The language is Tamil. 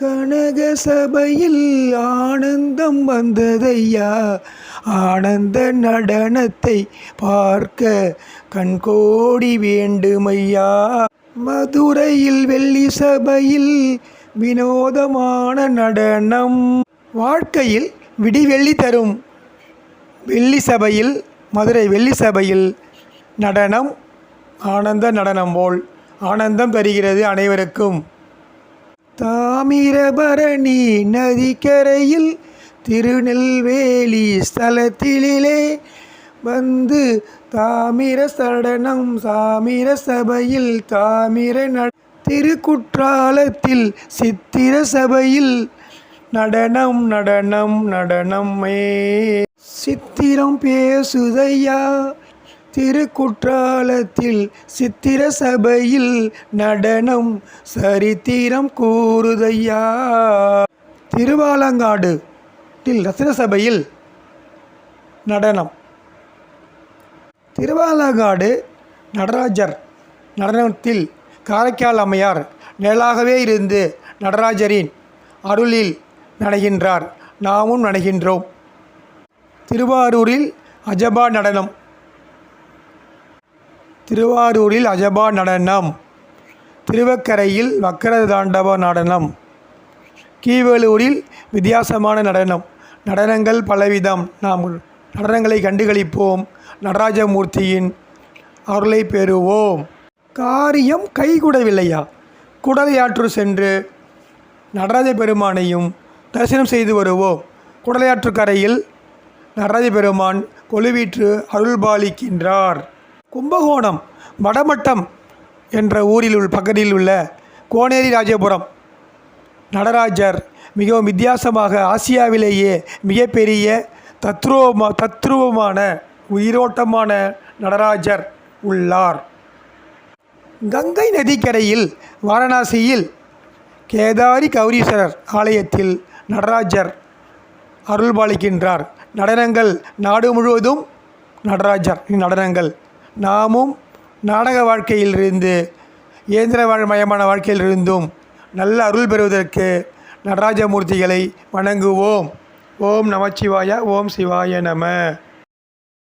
கனக சபையில் ஆனந்தம் வந்ததையா? ஆனந்த நடனத்தை பார்க்க கண்கோடி வேண்டுமையா? மதுரையில் வெள்ளி சபையில் வினோதமான நடனம். வாழ்க்கையில் விடிவெள்ளி தரும் வெள்ளி சபையில் மதுரை வெள்ளி சபையில் நடனம் ஆனந்த நடனம் போல் ஆனந்தம் தருகிறது அனைவருக்கும். தாமிரபரணி நதிக்கரையில் திருநெல்வேலி ஸ்தலத்திலே வந்து தாமிர சடனம் சாமிர சபையில் தாமிர ந திருக்குற்றாலத்தில் சித்திர சபையில் நடனம் நடனம் நடனமே. சித்திரம் பேசுதையா? திருக்குற்றாலத்தில் சித்திர சபையில் நடனம் சரித்திரம் கூறுதையா. திருவாலங்காடு டில் ரத்தின சபையில் நடனம். திருவாலங்காடு நடராஜர் நடனத்தில் காரைக்கால் அம்மையார் நிழலாகவே இருந்து நடராஜரின் அருளில் நடைகின்றார் நாமும் நடைகின்றோம் திருவாரூரில் அஜபா நடனம். திருவாரூரில் அஜபா நடனம். திருவக்கரையில் வக்கர தாண்டவ நடனம். கீவலூரில் வித்தியாசமான நடனம். நடனங்கள் பலவிதம். நாம் நடனங்களை கண்டுகளிப்போம். நடராஜமூர்த்தியின் அருளை பெறுவோம். காரியம் கைகூடவில்லையா? குடலையாற்று சென்று நடராஜ பெருமானையும் தரிசனம் செய்து வருவோம். குடலையாற்று கரையில் நடராஜ பெருமான் கொலுவீற்று அருள்பாலிக்கின்றார். கும்பகோணம் வடமட்டம் என்ற ஊரில் உள்ள பக்கத்தில் உள்ள கோனேரி ராஜபுரம். நடராஜர் மிகவும் வித்தியாசமாக ஆசியாவிலேயே மிகப்பெரிய தத்ரூபமா தத்ரூபமான உயிரோட்டமான நடராஜர் உள்ளார். கங்கை நதிக்கரையில் வாரணாசியில் கேதாரி கௌரீஸ்வரர் ஆலயத்தில் நடராஜர் அருள்பாலிக்கின்றார். நடனங்கள் நாடு முழுவதும் நடராஜர் நடனங்கள். நாமும் நாடக வாழ்க்கையிலிருந்து இயந்திர வாழ்மயமான வாழ்க்கையிலிருந்தும் நல்ல அருள் பெறுவதற்கு நடராஜமூர்த்திகளை வணங்குவோம். ஓம் நமச்சிவாய ஓம் சிவாய நம.